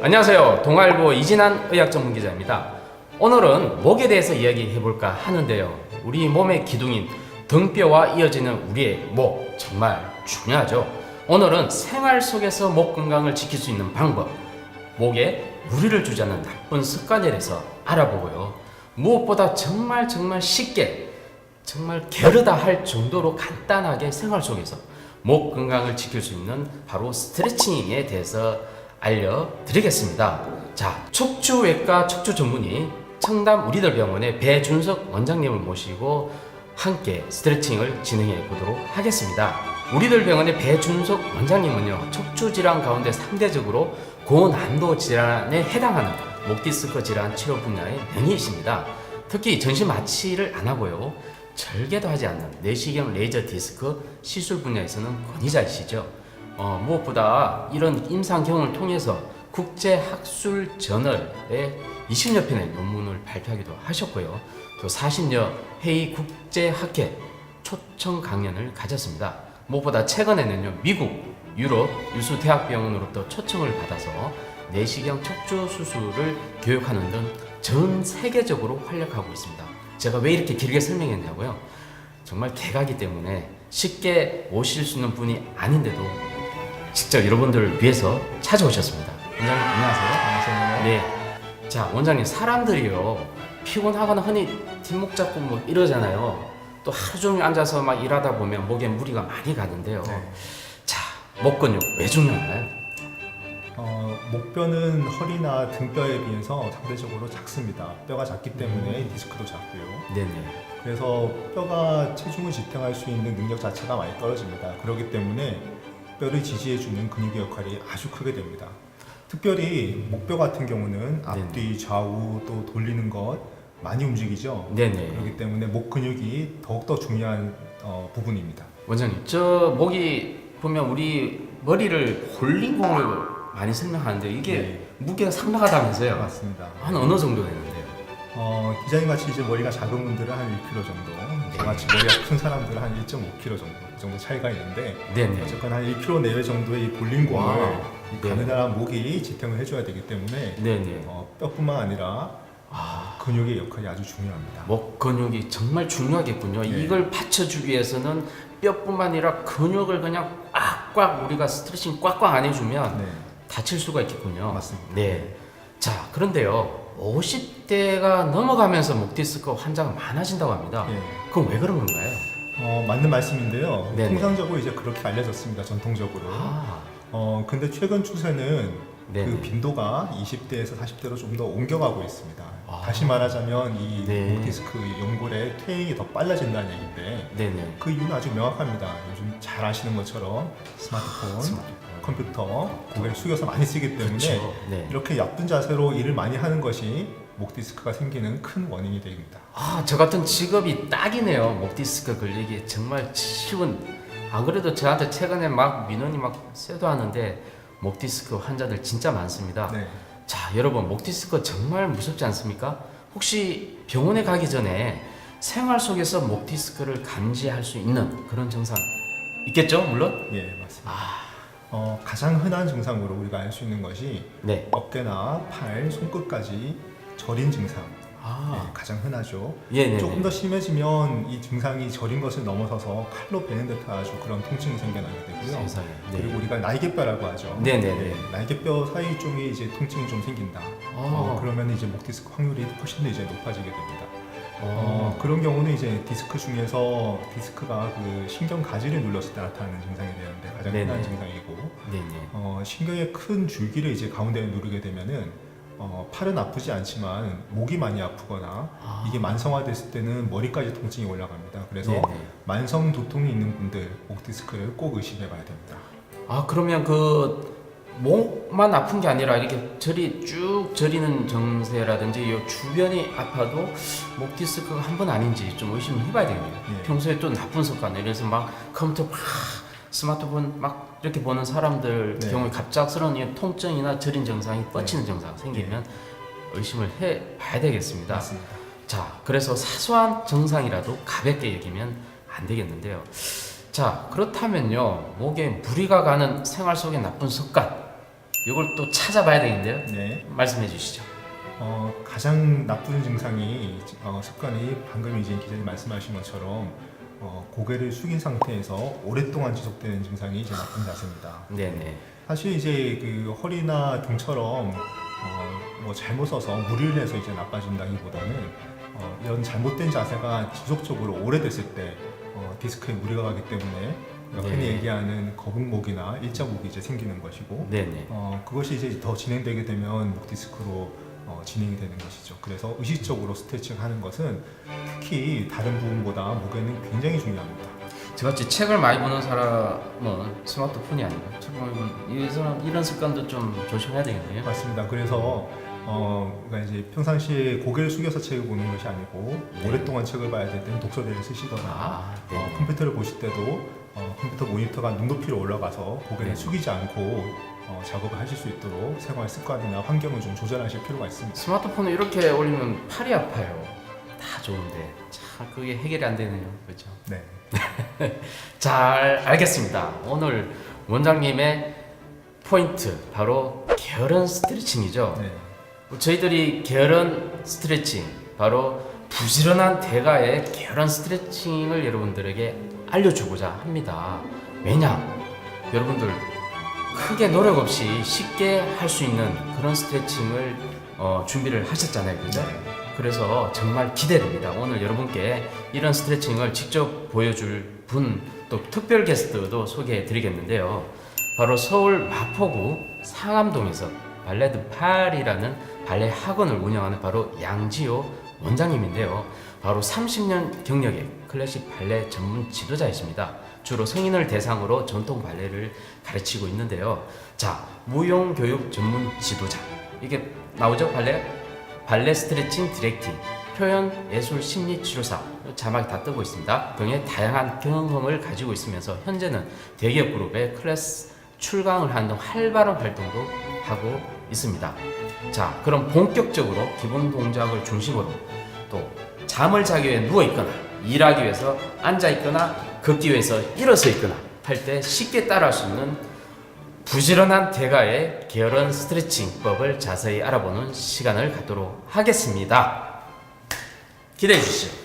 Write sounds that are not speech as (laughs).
안녕하세요. 동아일보 이진한 의학 전문 기자입니다. 오늘은 목에 대해서 이야기해 볼까 하는데요. 우리 몸의 기둥인 등뼈와 이어지는 우리의 목 정말 중요하죠. 오늘은 생활 속에서 목 건강을 지킬 수 있는 방법, 목에 무리를 주지 않는 나쁜 습관에 대해서 알아보고요. 무엇보다 정말 정말 쉽게 정말 게으르다 할 정도로 간단하게 생활 속에서 목 건강을 지킬 수 있는 바로 스트레칭에 대해서 알려드리겠습니다. 자, 척추외과 척추 전문의 청담 우리들 병원의 배준석 원장님을 모시고 함께 스트레칭을 진행해 보도록 하겠습니다. 우리들 병원의 배준석 원장님은요, 척추 질환 가운데 상대적으로 고난도 질환에 해당하는 목 디스크 질환 치료 분야의 명의이십니다. 특히 전신 마취를 안 하고요. 절개도 하지 않는 내시경 레이저 디스크 시술 분야에서는 권위자이시죠. 어, 무엇보다 이런 임상 경험을 통해서 국제 학술 저널에 20여 편의 논문을 발표하기도 하셨고요. 또 40여 회의 국제 학회 초청 강연을 가졌습니다. 무엇보다 최근에는요 미국, 유럽 유수 대학병원으로부터 초청을 받아서 내시경 척추 수술을 교육하는 등 전 세계적으로 활약하고 있습니다. 제가 왜 이렇게 길게 설명했냐고요? 정말 대가기 때문에 쉽게 오실 수 있는 분이 아닌데도 직접 여러분들을 위해서 찾아오셨습니다. 원장님 안녕하세요. 안녕하세요. 네. 자 원장님 사람들이요 피곤하거나 흔히 뒷목 잡고 뭐 이러잖아요. 또 하루 종일 앉아서 막 일하다 보면 목에 무리가 많이 가는데요. 네. 자 목근육 왜 중요한가요? 어, 목뼈는 허리나 등뼈에 비해서 상대적으로 작습니다. 뼈가 작기 때문에 음. 디스크도 작고요. 네네. 그래서 뼈가 체중을 지탱할 수 있는 능력 자체가 많이 떨어집니다. 그렇기 때문에 뼈를 지지해주는 근육의 역할이 아주 크게 됩니다. 특별히 목뼈 같은 경우는 앞뒤, 좌우 또 돌리는 것 많이 움직이죠. 네네. 그렇기 때문에 목 근육이 더욱더 중요한 어, 부분입니다. 원장님 저 목이 보면 우리 머리를 홀링공을 많이 설명하는데 이게 네. 무게가 상당하다면서요? 맞습니다. 한 어느 정도 되는데요? 어, 기자님 같이 이제 머리가 작은 분들은 한 1kg 정도, 저같이 머리가 큰 사람들은 한 1.5kg 정도, 그 정도 차이가 있는데, 네네. 어쨌거나 한 1kg 내외 정도의 이 볼링공을 와, 이 네. 가느다란 목이 지탱을 해줘야 되기 때문에 네네. 어, 뼈뿐만 아니라 아, 근육의 역할이 아주 중요합니다. 목 근육이 정말 중요하겠군요. 네. 이걸 받쳐주기 위해서는 뼈뿐만 아니라 근육을 그냥 꽉꽉 우리가 스트레칭 꽉꽉 안 해주면 네, 다칠 수가 있겠군요. 맞습니다. 네. 자, 그런데요. 50대가 넘어가면서 목 디스크 환자가 많아진다고 합니다. 예. 그럼 왜 그런 건가요? 어, 맞는 말씀인데요. 네네. 통상적으로 이제 그렇게 알려졌습니다. 전통적으로. 아, 어, 근데 최근 추세는 네네. 그 빈도가 20대에서 40대로 좀 더 옮겨가고 있습니다. 아. 다시 말하자면 이 네. 목 디스크 연골의 퇴행이 더 빨라진다는 얘기인데 네네. 그 이유는 아주 명확합니다. 요즘 잘 아시는 것처럼 스마트폰, 스마트폰. 컴퓨터 고개를 숙여서 많이 쓰기 때문에 그렇죠. 네. 이렇게 나쁜 자세로 일을 많이 하는 것이 목 디스크가 생기는 큰 원인이 됩니다. 아, 저 같은 직업이 딱이네요. 목 디스크 걸리기 정말 쉬운. 안 그래도 저한테 최근에 막 민원이 막 쇄도하는데 목 디스크 환자들 진짜 많습니다. 네. 자, 여러분 목 디스크 정말 무섭지 않습니까? 혹시 병원에 가기 전에 생활 속에서 목 디스크를 감지할 수 있는 그런 증상 있겠죠? 물론. 예, 맞습니다. 아, 어, 가장 흔한 증상으로 우리가 알 수 있는 것이 네. 어깨나 팔, 손끝까지 저린 증상. 아, 네, 가장 흔하죠. 예, 네. 조금 더 심해지면 이 증상이 저린 것을 넘어서서 칼로 베는 듯한 아주 그런 통증이 생겨나게 되고요. 세상에. 네. 그리고 우리가 날개뼈라고 하죠. 네 네네. 날개뼈 사이 쪽에 이제 통증이 좀 생긴다. 어, 아, 그러면 이제 목 디스크 확률이 훨씬 더 이제 높아지게 됩니다. 어, 어, 그런 경우는 이제 디스크 중에서 디스크가 그 신경 가지를 눌렀을 때 나타나는 증상이 되는데 가장 네네. 흔한 증상이고 네네. 어, 신경의 큰 줄기를 이제 가운데 누르게 되면은 어, 팔은 아프지 않지만 목이 많이 아프거나 아. 이게 만성화됐을 때는 머리까지 통증이 올라갑니다. 그래서 네네. 만성 두통이 있는 분들 목 디스크를 꼭 의심해 봐야 됩니다. 아 그러면 그 목만 아픈 게 아니라 이렇게 저리 쭉 저리는 정세라든지 이 주변이 아파도 목 디스크가 한 번 아닌지 좀 의심을 해봐야 되겠네요. 예. 평소에 또 나쁜 습관, 들어서 막 컴퓨터 막 스마트폰 막 이렇게 보는 사람들 네. 경우에 갑작스러운 이 통증이나 저린 증상이 뻗치는 증상 생기면 의심을 해봐야 되겠습니다. 맞습니다. 자, 그래서 사소한 증상이라도 가볍게 여기면 안 되겠는데요. 자, 그렇다면요, 목에 무리가 가는 생활 속의 나쁜 습관, 이걸 또 찾아봐야 되겠는데요. 네. 말씀해 주시죠. 어, 가장 나쁜 증상이 어, 습관이 방금 이제 기자님 말씀하신 것처럼 어, 고개를 숙인 상태에서 오랫동안 지속되는 증상이 이제 나쁜 자세입니다. 네네. 사실 이제 그 허리나 등처럼 어, 뭐 잘못 서서 무리를 해서 이제 나빠진다기보다는 어, 이런 잘못된 자세가 지속적으로 오래됐을 때 어, 디스크에 무리가 가기 때문에 흔히 네. 얘기하는 거북목이나 일자목이 이제 생기는 것이고 네네. 어, 그것이 이제 더 진행되게 되면 목 디스크로 어, 진행이 되는 것이죠. 그래서 의식적으로 스트레칭 하는 것은 특히 다른 부분보다 목에는 굉장히 중요합니다. 저같이 책을 많이 보는 사람은 스마트폰이 아니고 책을 많이 보는 이 사람 이런 습관도 좀 조심해야 되겠네요. 맞습니다. 그래서 어, 그러니까 이제 평상시에 고개를 숙여서 책을 보는 것이 아니고 네. 오랫동안 책을 봐야 될 때는 독서대를 쓰시거나 아, 네. 어, 컴퓨터를 보실 때도 어, 컴퓨터 모니터가 눈높이로 올라가서 고개를 네. 숙이지 않고 어, 작업을 하실 수 있도록 생활 습관이나 환경을 좀 조절하실 필요가 있습니다. 스마트폰을 이렇게 올리면 팔이 아파요. 다 좋은데 참 그게 해결이 안 되네요. 그렇죠? 네. (laughs) 잘 알겠습니다. 오늘 원장님의 포인트 바로 게으른 스트레칭이죠. 네. 저희들이 게으른 스트레칭 바로 부지런한 대가의 게으른 스트레칭을 여러분들에게 알려주고자 합니다. 왜냐? 여러분들 크게 노력 없이 쉽게 할 수 있는 그런 스트레칭을 어, 준비를 하셨잖아요, 그죠? 그래서 정말 기대됩니다. 오늘 여러분께 이런 스트레칭을 직접 보여줄 분, 또 특별 게스트도 소개해 드리겠는데요. 바로 서울 마포구 상암동에서 발레드 8이라는 발레 학원을 운영하는 바로 양지호 원장님인데요. 바로 30년 경력의 클래식 발레 전문 지도자이십니다. 주로 성인을 대상으로 전통 발레를 가르치고 있는데요. 자, 무용 교육 전문 지도자. 이게 나오죠, 발레? 발레 스트레칭 디렉팅, 표현 예술 심리 치료사 자막이 다 뜨고 있습니다. 등의 다양한 경험을 가지고 있으면서 현재는 대기업 그룹의 클래스 출강을 하는 등 활발한 활동도 하고 있습니다. 자, 그럼 본격적으로 기본 동작을 중심으로 또 잠을 자기 위해 누워 있거나 일하기 위해서 앉아 있거나 걷기 위해서 일어서 있거나 할 때 쉽게 따라할 수 있는 부지런한 대가의 게으른 스트레칭법을 자세히 알아보는 시간을 갖도록 하겠습니다. 기대해 주시죠.